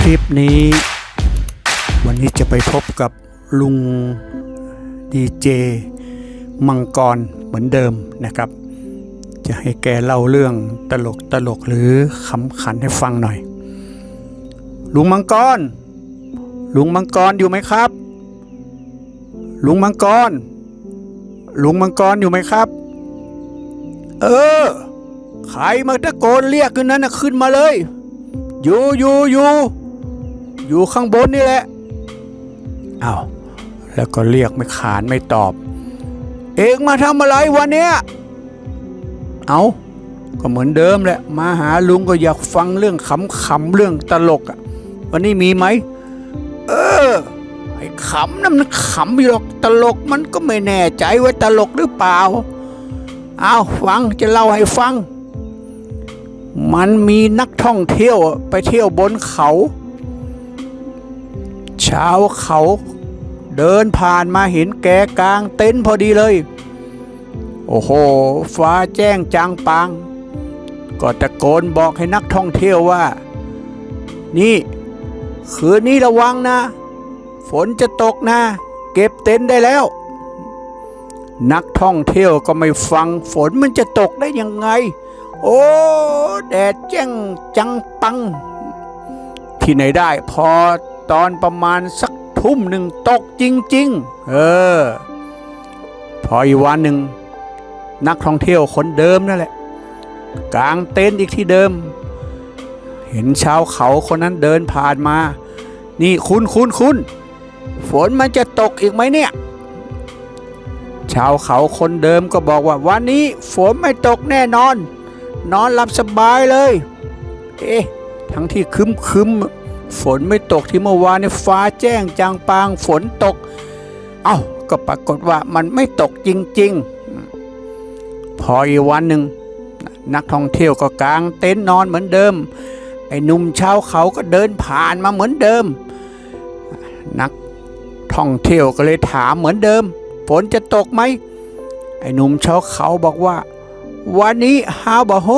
คลิปนี้ วันนี้จะไปพบกับลุงดีเจมังกรเหมือนเดิมนะครับ จะให้แกเล่าเรื่องตลกตลกหรือขำขันให้ฟังหน่อย ลุงมังกร ลุงมังกรอยู่ไหมครับ ลุงมังกร ลุงมังกรอยู่ไหมครับ เออ ใครมาตะโกนเรียกขึ้นนั้นนะขึ้นมาเลยอยู่อยู่อยู่ อยู่ข้างบนนี่แหละอา้าวแล้วก็เรียกไม่ขานไม่ตอบ เองมาทำอะไรวันเนี้ยเอาก็เหมือนเดิมแหละ มาหาลุงก็อยากฟังเรื่องขำๆเรื่องตลกอะวันนี้มีไหม เออ ไอ้ขำนั่นมันขำอยู่หรอกตลกมันก็ไม่แน่ใจว่าตลกหรือเปล่า เอาฟังจะเล่าให้ฟัง มันมีนักท่องเที่ยวไปเที่ยวบนเขา ชาวเขาเดินผ่านมาเห็นแกกลางเต็นท์พอดีเลย โอ้โห ฟ้าแจ้งจางปางก็ตะโกนบอกให้นักท่องเที่ยวว่า นี่ คืนนี้ระวังนะ ฝนจะตกนะ เก็บเต็นท์ได้แล้ว นักท่องเที่ยวก็ไม่ฟังฝนมันจะตกได้ยังไง โอ้แดดแจ้งจังปัง ที่ไหนได้พอ ตอนประมาณสักทุ่มหนึ่งตกจริง ๆ เออ พออีกวันหนึ่งนักท่องเที่ยวคนเดิมนั่นแหละ กลางเต็นท์อีกที่เดิม เห็นชาวเขาคนนั้นเดินผ่านมา นี่คุณคุณคุณฝนมันจะตกอีกไหมเนี่ย ชาวเขาคนเดิมก็บอกว่าวันนี้ฝนไม่ตกแน่นอน นอนหลับสบายเลย เอ๊ะทั้งที่คึมคึม ฝนไม่ตกที่เมื่อวานนี่ฟ้าแจ้งจางปางฝนตก เอ้าก็ปรากฏว่ามันไม่ตกจริง ๆ พออีกวันหนึ่งนักท่องเที่ยวก็กางเต็นท์นอนเหมือนเดิม ไอ้หนุ่มชาวเขาก็เดินผ่านมาเหมือนเดิม นักท่องเที่ยวก็เลยถามเหมือนเดิมฝนจะตกไหมไอ้หนุ่มชาวเขาบอกว่า วันนี้ฮาวบะโฮ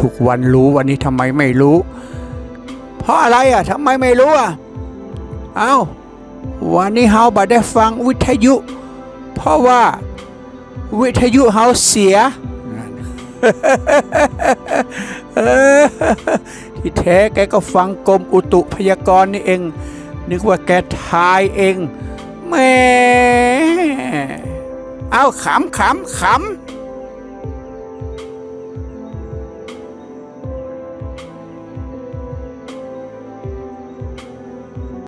ทุกวันรู้วันนี้ทำไมไม่รู้ เพราะอะไรอะทำไมไม่รู้อะเอ้าวันนี้เฮาบ่ได้ฟังวิทยุ เพราะว่าวิทยุเฮาเสียที่แท้แกก็ฟังกรมอุตุพยากรณ์นี่เอง นึกว่าแกทายเองแม่เอาขำขำขำ